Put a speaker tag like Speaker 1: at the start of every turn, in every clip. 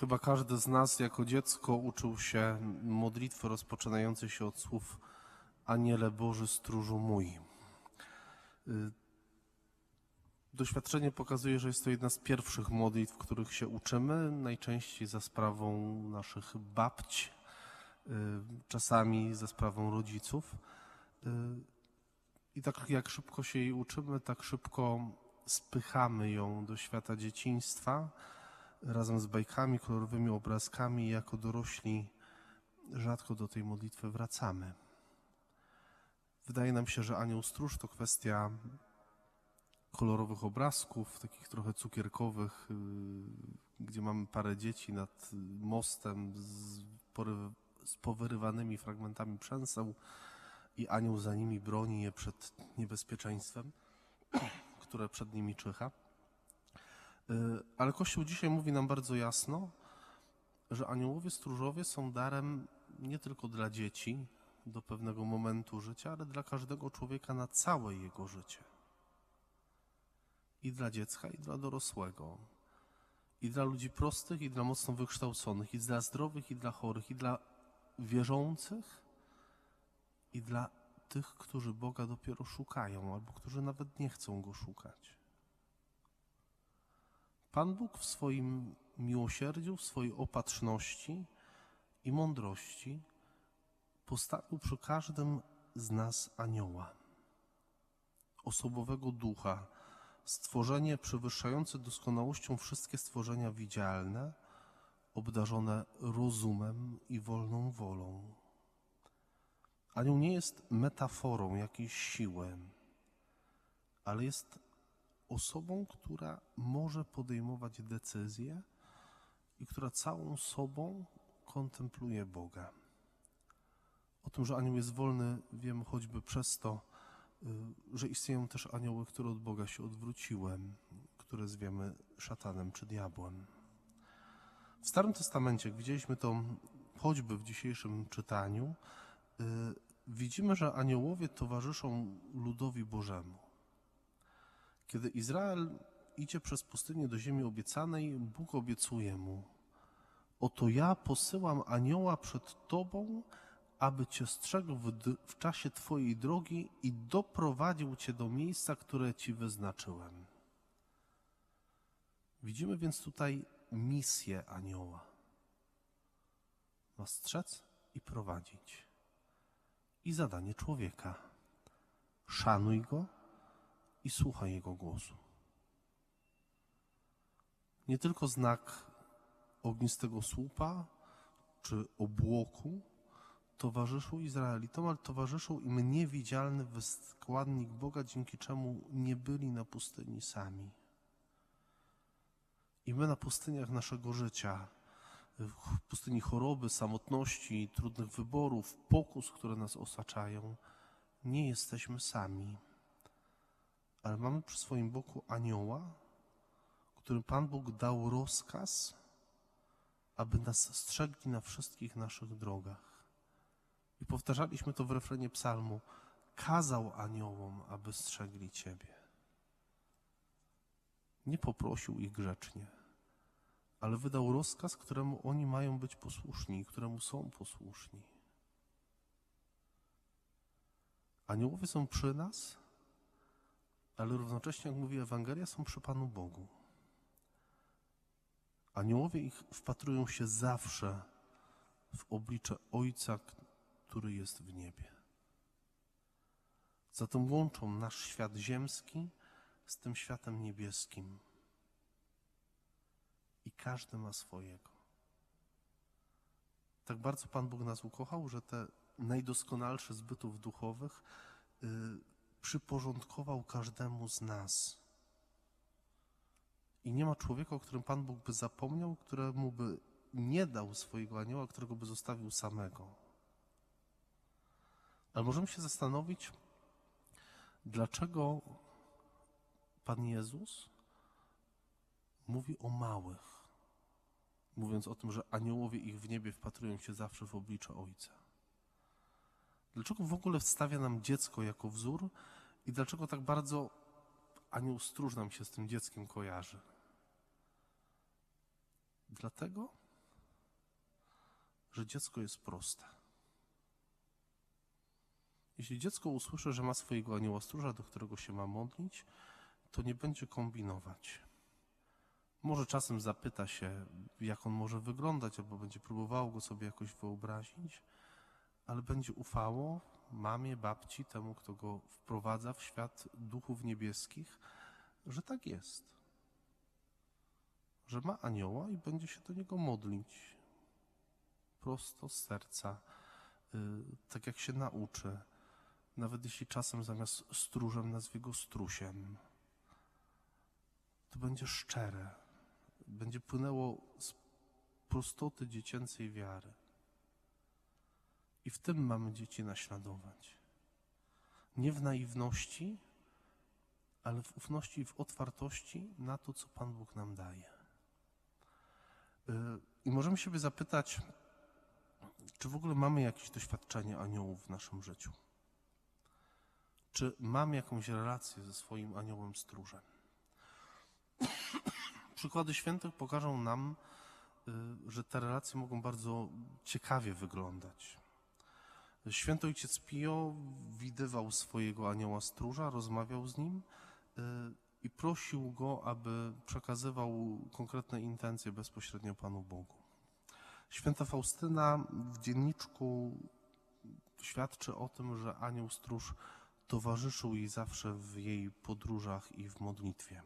Speaker 1: Chyba każdy z nas jako dziecko uczył się modlitwy rozpoczynającej się od słów Aniele Boży, stróżu mój. Y, Doświadczenie pokazuje, że jest to jedna z pierwszych modlitw, których się uczymy, najczęściej za sprawą naszych babć, y, czasami za sprawą rodziców. Y, I tak jak szybko się jej uczymy, tak szybko spychamy ją do świata dzieciństwa razem z bajkami, kolorowymi obrazkami. Jako dorośli rzadko do tej modlitwy wracamy. Wydaje nam się, że anioł stróż to kwestia kolorowych obrazków, takich trochę cukierkowych, yy, gdzie mamy parę dzieci nad mostem z, pory, z powyrywanymi fragmentami przęseł i anioł za nimi broni je przed niebezpieczeństwem, które przed nimi czyha. Yy, Ale Kościół dzisiaj mówi nam bardzo jasno, że aniołowie stróżowie są darem nie tylko dla dzieci do pewnego momentu życia, ale dla każdego człowieka na całe jego życie. I dla dziecka, i dla dorosłego. I dla ludzi prostych, i dla mocno wykształconych, i dla zdrowych, i dla chorych, i dla wierzących, i dla tych, którzy Boga dopiero szukają, albo którzy nawet nie chcą Go szukać. Pan Bóg w swoim miłosierdziu, w swojej opatrzności i mądrości postawił przy każdym z nas anioła, osobowego ducha, stworzenie przewyższające doskonałością wszystkie stworzenia widzialne, obdarzone rozumem i wolną wolą. Anioł nie jest metaforą jakiejś siły, ale jest osobą, która może podejmować decyzje i która całą sobą kontempluje Boga. O tym, że anioł jest wolny, wiemy choćby przez to, y, że istnieją też anioły, które od Boga się odwróciły, które zwiemy szatanem czy diabłem. W Starym Testamencie, jak widzieliśmy to choćby w dzisiejszym czytaniu, y, widzimy, że aniołowie towarzyszą ludowi Bożemu. Kiedy Izrael idzie przez pustynię do ziemi obiecanej, Bóg obiecuje mu: Oto ja posyłam anioła przed tobą, aby cię strzegł w, w czasie twojej drogi i doprowadził cię do miejsca, które ci wyznaczyłem. Widzimy więc tutaj misję anioła. Ma strzec i prowadzić. I zadanie człowieka. Szanuj go i słuchaj jego głosu. Nie tylko znak ognistego słupa czy obłoku towarzyszył Izraelitom, ale towarzyszył im niewidzialny składnik Boga, dzięki czemu nie byli na pustyni sami. I my na pustyniach naszego życia, w pustyni choroby, samotności, trudnych wyborów, pokus, które nas osaczają, nie jesteśmy sami. Ale mamy przy swoim boku anioła, którym Pan Bóg dał rozkaz, aby nas strzegli na wszystkich naszych drogach. I powtarzaliśmy to w refrenie psalmu. Kazał aniołom, aby strzegli Ciebie. Nie poprosił ich grzecznie, ale wydał rozkaz, któremu oni mają być posłuszni i któremu są posłuszni. Aniołowie są przy nas, ale równocześnie, jak mówi Ewangelia, są przy Panu Bogu. Aniołowie ich wpatrują się zawsze w oblicze Ojca, który jest w niebie. Zatem łączą nasz świat ziemski z tym światem niebieskim. I każdy ma swojego. Tak bardzo Pan Bóg nas ukochał, że te najdoskonalsze z bytów duchowych y, przyporządkował każdemu z nas. I nie ma człowieka, o którym Pan Bóg by zapomniał, któremu by nie dał swojego anioła, którego by zostawił samego. Ale możemy się zastanowić, dlaczego Pan Jezus mówi o małych, mówiąc o tym, że aniołowie ich w niebie wpatrują się zawsze w oblicze Ojca. Dlaczego w ogóle wstawia nam dziecko jako wzór i dlaczego tak bardzo anioł stróż nam się z tym dzieckiem kojarzy? Dlatego, że dziecko jest proste. Jeśli dziecko usłyszy, że ma swojego anioła stróża, do którego się ma modlić, to nie będzie kombinować. Może czasem zapyta się, jak on może wyglądać, albo będzie próbowało go sobie jakoś wyobrazić, ale będzie ufało mamie, babci, temu, kto go wprowadza w świat duchów niebieskich, że tak jest. Że ma anioła i będzie się do niego modlić prosto z serca, y, tak jak się nauczy. Nawet jeśli czasem zamiast stróżem nazwie go strusiem, to będzie szczere, będzie płynęło z prostoty dziecięcej wiary. I w tym mamy dzieci naśladować. Nie w naiwności, ale w ufności i w otwartości na to, co Pan Bóg nam daje. Y, I możemy siebie zapytać, czy w ogóle mamy jakieś doświadczenie aniołów w naszym życiu? Czy mam jakąś relację ze swoim aniołem stróżem? Przykłady świętych pokażą nam, y, że te relacje mogą bardzo ciekawie wyglądać. Święty ojciec Pio widywał swojego anioła stróża, rozmawiał z nim y, i prosił go, aby przekazywał konkretne intencje bezpośrednio Panu Bogu. Święta Faustyna w dzienniczku świadczy o tym, że anioł stróż towarzyszył jej zawsze w jej podróżach i w modlitwie.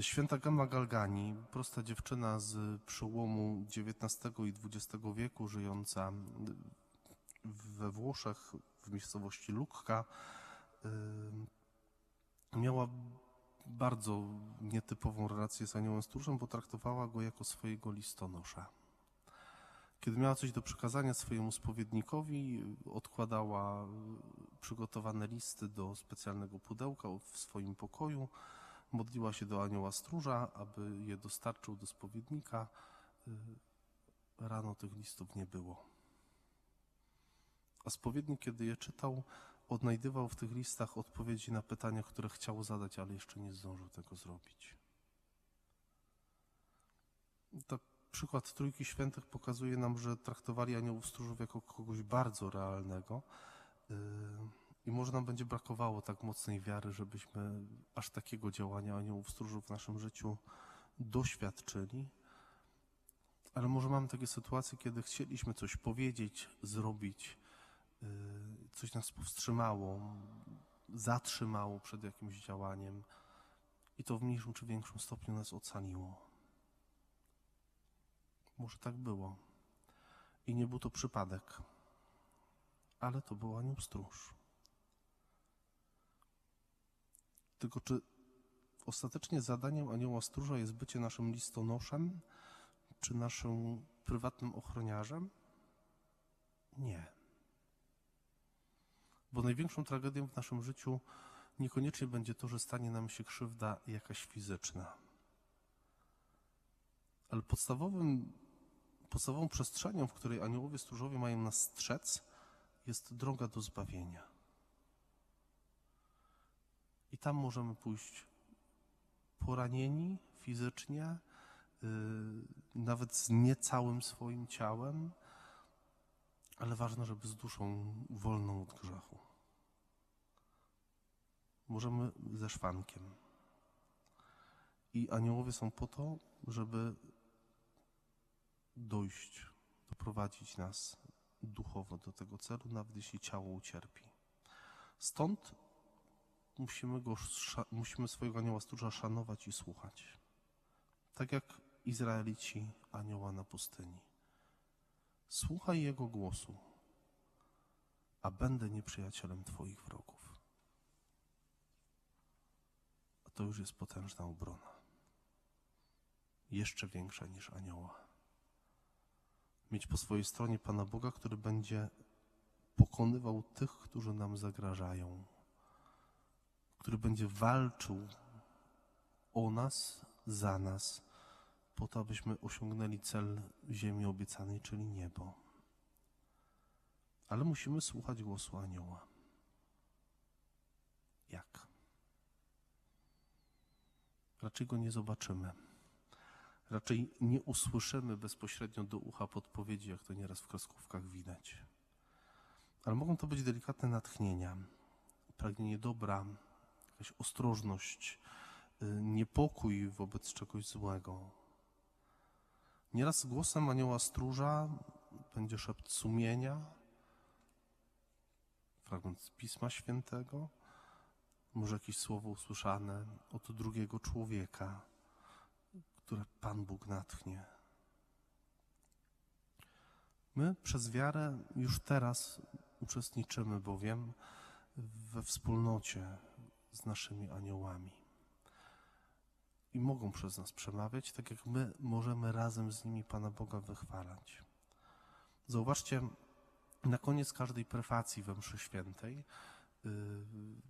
Speaker 1: Święta Gamma Galgani, prosta dziewczyna z przełomu XIX i XX wieku, żyjąca we Włoszech, w miejscowości Lucca, y, miała bardzo nietypową relację z aniołem stróżem, bo traktowała go jako swojego listonosza. Kiedy miała coś do przekazania swojemu spowiednikowi, odkładała przygotowane listy do specjalnego pudełka w swoim pokoju, modliła się do anioła stróża, aby je dostarczył do spowiednika. Y, Rano tych listów nie było. A spowiednik, kiedy je czytał, odnajdywał w tych listach odpowiedzi na pytania, które chciał zadać, ale jeszcze nie zdążył tego zrobić. To przykład Trójki Świętych pokazuje nam, że traktowali aniołów stróżów jako kogoś bardzo realnego yy, i może nam będzie brakowało tak mocnej wiary, żebyśmy aż takiego działania aniołów stróżów w naszym życiu doświadczyli. Ale może mamy takie sytuacje, kiedy chcieliśmy coś powiedzieć, zrobić, coś nas powstrzymało, zatrzymało przed jakimś działaniem i to w mniejszym czy większym stopniu nas ocaliło. Może tak było. I nie był to przypadek, ale to był anioł stróż. Tylko czy ostatecznie zadaniem anioła stróża jest bycie naszym listonoszem, czy naszym prywatnym ochroniarzem? Nie. Bo największą tragedią w naszym życiu niekoniecznie będzie to, że stanie nam się krzywda jakaś fizyczna. Ale podstawowym, podstawową przestrzenią, w której aniołowie stróżowie mają nas strzec, jest droga do zbawienia. I tam możemy pójść poranieni fizycznie, yy, nawet z niecałym swoim ciałem, ale ważne, żeby z duszą wolną od grzechu. Możemy ze szwankiem. I aniołowie są po to, żeby dojść, doprowadzić nas duchowo do tego celu, nawet jeśli ciało ucierpi. Stąd musimy, go, musimy swojego anioła stróża szanować i słuchać. Tak jak Izraelici anioła na pustyni. Słuchaj jego głosu, a będę nieprzyjacielem twoich wrogów. A to już jest potężna obrona. Jeszcze większa niż anioła. Mieć po swojej stronie Pana Boga, który będzie pokonywał tych, którzy nam zagrażają, który będzie walczył o nas, za nas, po to, abyśmy osiągnęli cel ziemi obiecanej, czyli niebo. Ale musimy słuchać głosu anioła. Jak? Raczej go nie zobaczymy. Raczej nie usłyszymy bezpośrednio do ucha podpowiedzi, jak to nieraz w kreskówkach widać. Ale mogą to być delikatne natchnienia, pragnienie dobra, jakaś ostrożność, y, niepokój wobec czegoś złego. Nieraz głosem anioła stróża będzie szept sumienia, fragment Pisma Świętego, może jakieś słowo usłyszane od drugiego człowieka, które Pan Bóg natchnie. My przez wiarę już teraz uczestniczymy bowiem we wspólnocie z naszymi aniołami. I mogą przez nas przemawiać, tak jak my możemy razem z nimi Pana Boga wychwalać. Zauważcie, na koniec każdej prefacji we mszy świętej, yy,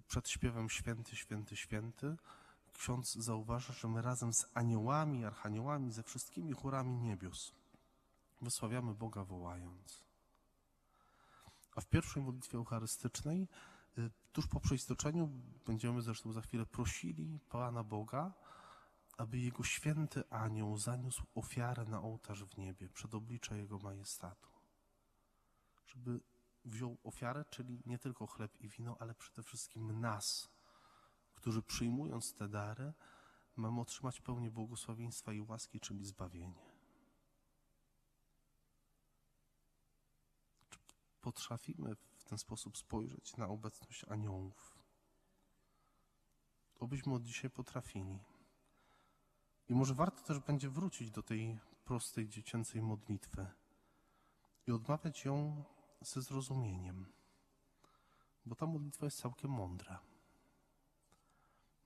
Speaker 1: przed śpiewem Święty, Święty, Święty, ksiądz zauważa, że my razem z aniołami, archaniołami, ze wszystkimi chórami niebios wysławiamy Boga wołając. A w pierwszej modlitwie eucharystycznej, y, tuż po przeistoczeniu, będziemy zresztą za chwilę prosili Pana Boga, aby Jego święty anioł zaniósł ofiarę na ołtarz w niebie, przed oblicze Jego majestatu. Żeby wziął ofiarę, czyli nie tylko chleb i wino, ale przede wszystkim nas, którzy przyjmując te dary, mamy otrzymać pełnię błogosławieństwa i łaski, czyli zbawienie. Czy potrafimy w ten sposób spojrzeć na obecność aniołów? Obyśmy od dzisiaj potrafili. I może warto też będzie wrócić do tej prostej dziecięcej modlitwy i odmawiać ją ze zrozumieniem, bo ta modlitwa jest całkiem mądra.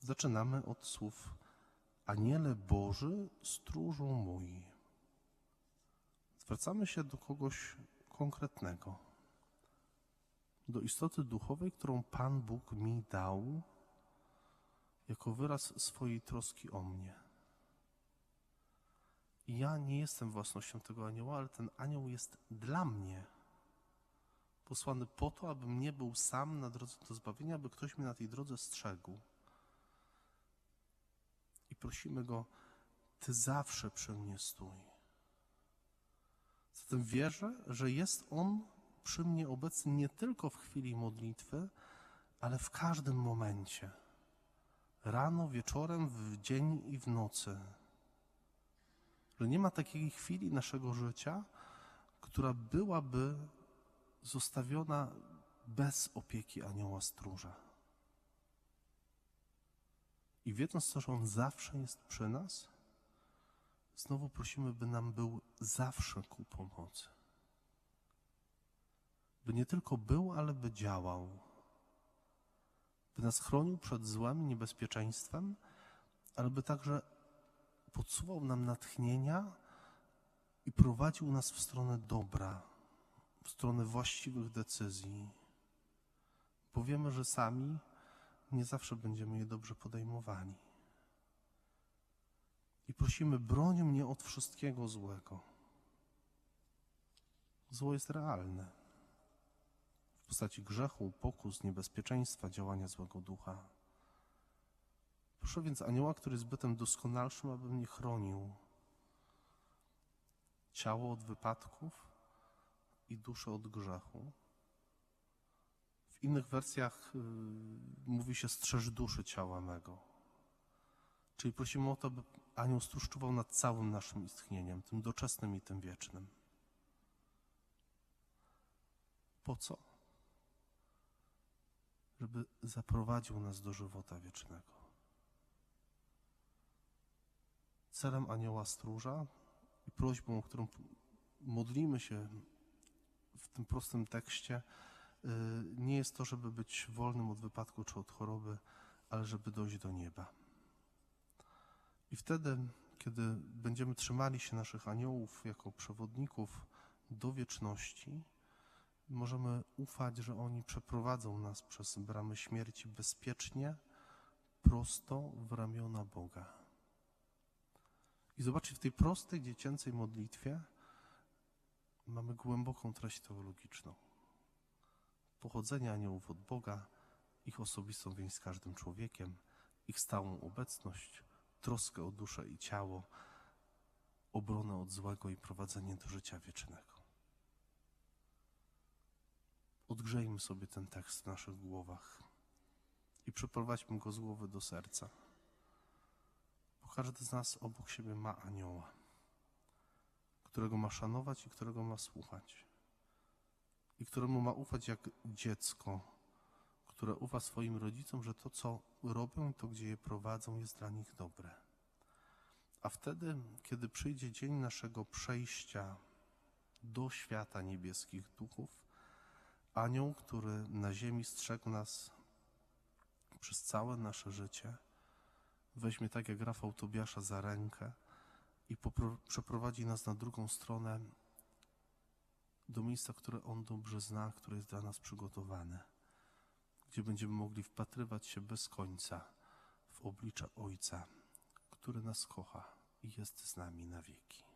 Speaker 1: Zaczynamy od słów Aniele Boży, stróżu mój. Zwracamy się do kogoś konkretnego, do istoty duchowej, którą Pan Bóg mi dał jako wyraz swojej troski o mnie. Ja nie jestem własnością tego anioła, ale ten anioł jest dla mnie. Posłany po to, abym nie był sam na drodze do zbawienia, aby ktoś mnie na tej drodze strzegł. I prosimy go, Ty zawsze przy mnie stój. Zatem wierzę, że jest On przy mnie obecny nie tylko w chwili modlitwy, ale w każdym momencie. Rano, wieczorem, w dzień i w nocy że nie ma takiej chwili naszego życia, która byłaby zostawiona bez opieki anioła stróża. I wiedząc to, że on zawsze jest przy nas, znowu prosimy, by nam był zawsze ku pomocy. By nie tylko był, ale by działał. By nas chronił przed złem, niebezpieczeństwem, ale by także podsuwał nam natchnienia i prowadził nas w stronę dobra, w stronę właściwych decyzji, bo wiemy, że sami nie zawsze będziemy je dobrze podejmowani. I prosimy, broń mnie od wszystkiego złego. Zło jest realne. W postaci grzechu, pokus, niebezpieczeństwa, działania złego ducha. Proszę więc anioła, który jest bytem doskonalszym, aby mnie chronił. Ciało od wypadków i duszę od grzechu. W innych wersjach y, mówi się strzeż duszy ciała mego. Czyli prosimy o to, by anioł stróż czuwał nad całym naszym istnieniem, tym doczesnym i tym wiecznym. Po co? Żeby zaprowadził nas do żywota wiecznego. Celem anioła stróża i prośbą, którą modlimy się w tym prostym tekście, y, nie jest to, żeby być wolnym od wypadku czy od choroby, ale żeby dojść do nieba. I wtedy, kiedy będziemy trzymali się naszych aniołów jako przewodników do wieczności, możemy ufać, że oni przeprowadzą nas przez bramy śmierci bezpiecznie, prosto w ramiona Boga. I zobaczcie, w tej prostej, dziecięcej modlitwie mamy głęboką treść teologiczną. Pochodzenie aniołów od Boga, ich osobistą więź z każdym człowiekiem, ich stałą obecność, troskę o duszę i ciało, obronę od złego i prowadzenie do życia wiecznego. Odgrzejmy sobie ten tekst w naszych głowach i przeprowadźmy go z głowy do serca. Każdy z nas obok siebie ma anioła, którego ma szanować i którego ma słuchać. I któremu ma ufać jak dziecko, które ufa swoim rodzicom, że to, co robią i to, gdzie je prowadzą, jest dla nich dobre. A wtedy, kiedy przyjdzie dzień naszego przejścia do świata niebieskich duchów, anioł, który na ziemi strzegł nas przez całe nasze życie, weźmie tak jak Rafał Tobiasza za rękę i przeprowadzi nas na drugą stronę do miejsca, które on dobrze zna, które jest dla nas przygotowane, gdzie będziemy mogli wpatrywać się bez końca w oblicze Ojca, który nas kocha i jest z nami na wieki.